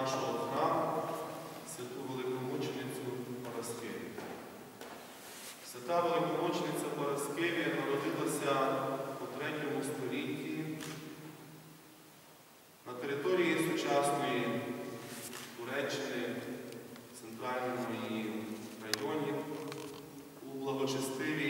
нашого храму святу великомученицю Параскевію. Свята великомучениця Параскевія народилася у 3 столітті на території сучасної Туреччини, центральному її районі, у благочестивій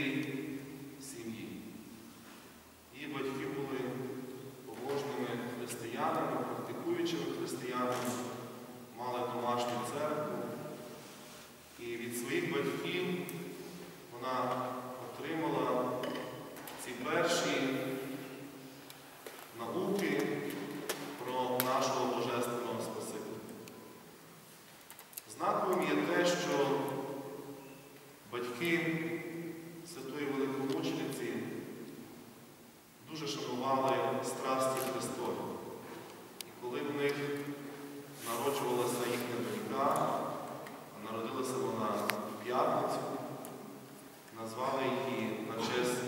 назвали її на честь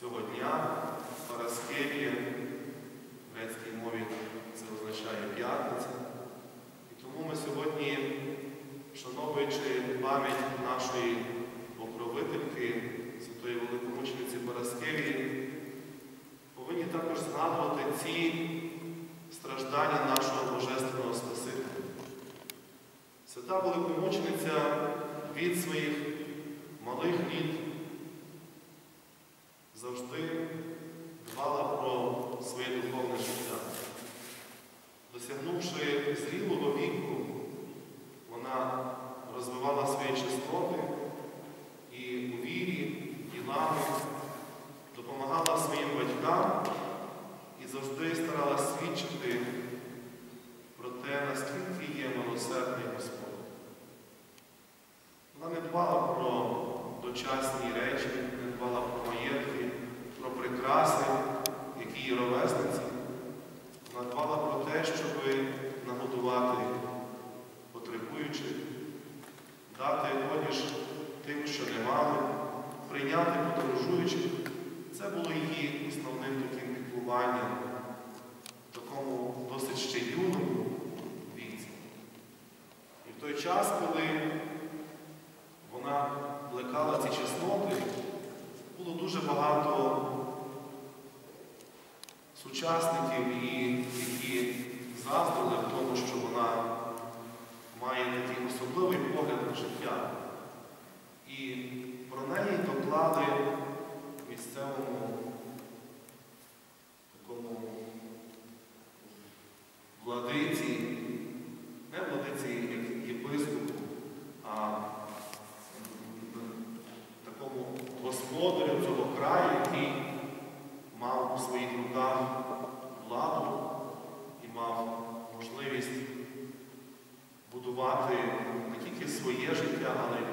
цього дня Параскевія. В грецькій мові це означає п'ятниця. І тому ми сьогодні, шановуючи пам'ять нашої покровительки, святої великомучениці Параскевії, повинні також згадувати ці страждання нашого Божественного Спасителя. Свята великомучениця від своєї час, коли вона плекала ці чесноти, було дуже багато сучасників, які заздрили в тому, що вона має такий особливий погляд на життя. І про неї доклали в місцевому такому владиці, не владиці, як єпископу, а такому господарю цього краю, який мав у своїх руках владу і мав можливість будувати не тільки своє життя, але й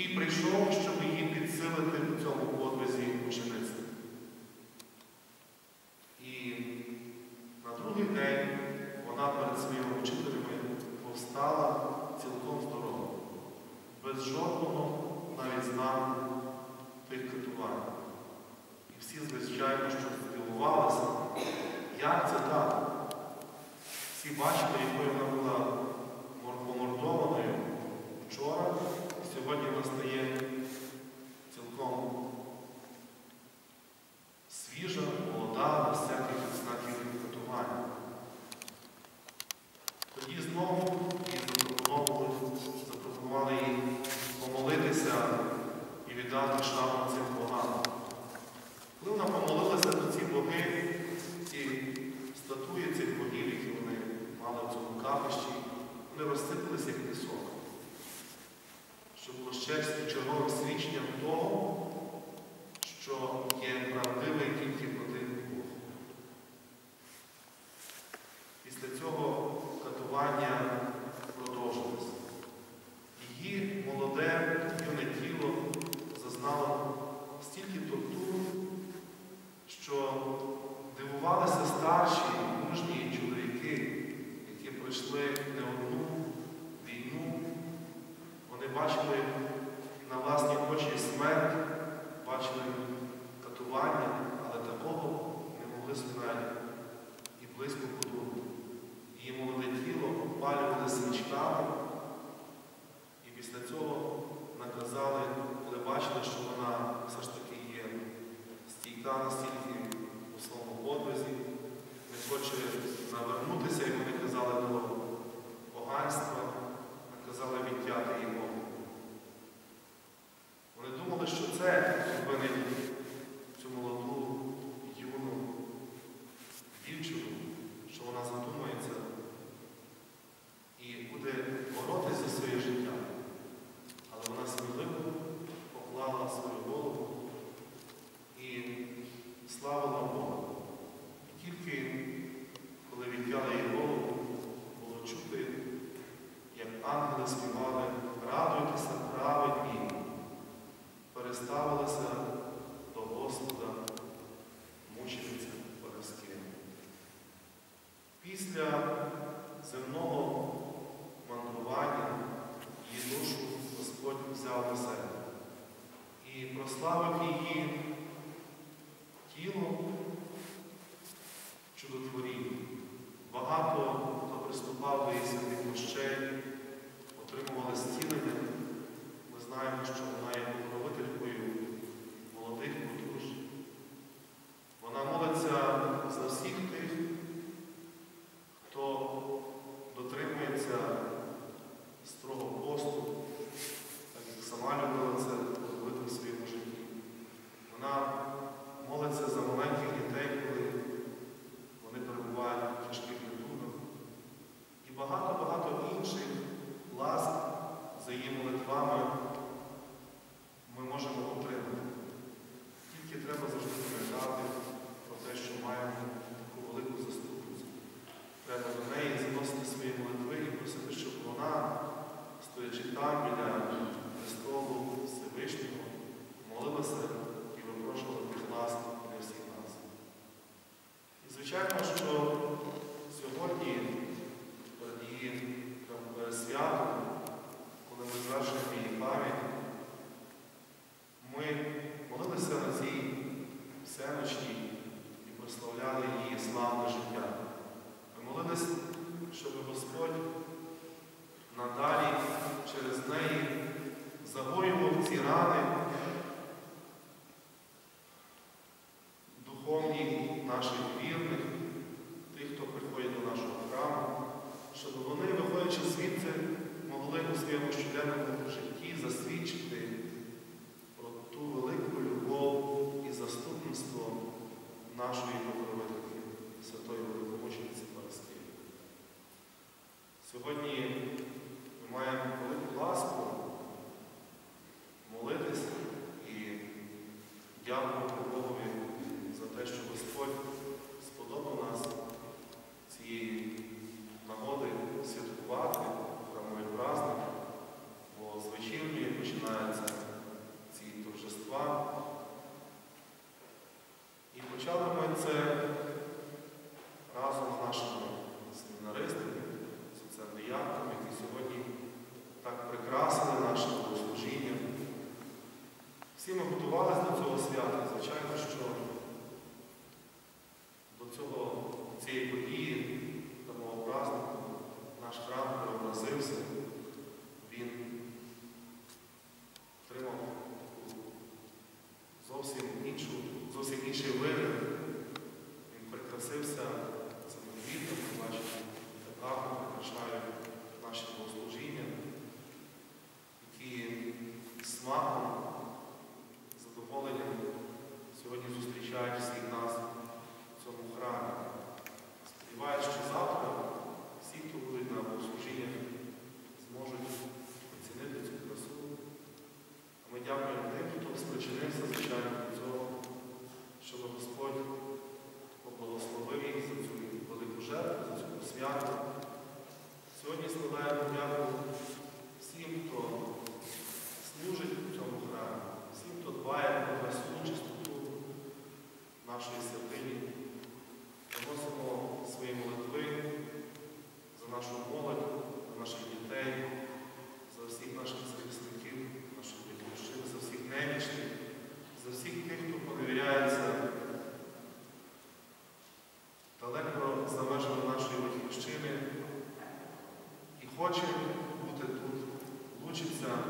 І прийшов, щоб її підсилити в цьому подвизі учеництва. І на другий день вона перед своїми вчителями повстала цілком здорова, без жодного навіть знаку тих катувань. І всі, звичайно, що здивувалися, як це так? Всі бачили. Soldaten starben. бачили на власні очі смерть, бачили катування, але такого не могли справді і близько подумати. Її молоде тіло опалювали свічками і після цього наказали, коли бачили, що вона все ж таки є стійка настільки. після земного мандрування її душу Господь взяв на себе і прославив її. славне життя. Ми молилися, щоб Господь надалі через неї загоював ці рани. согласився. concern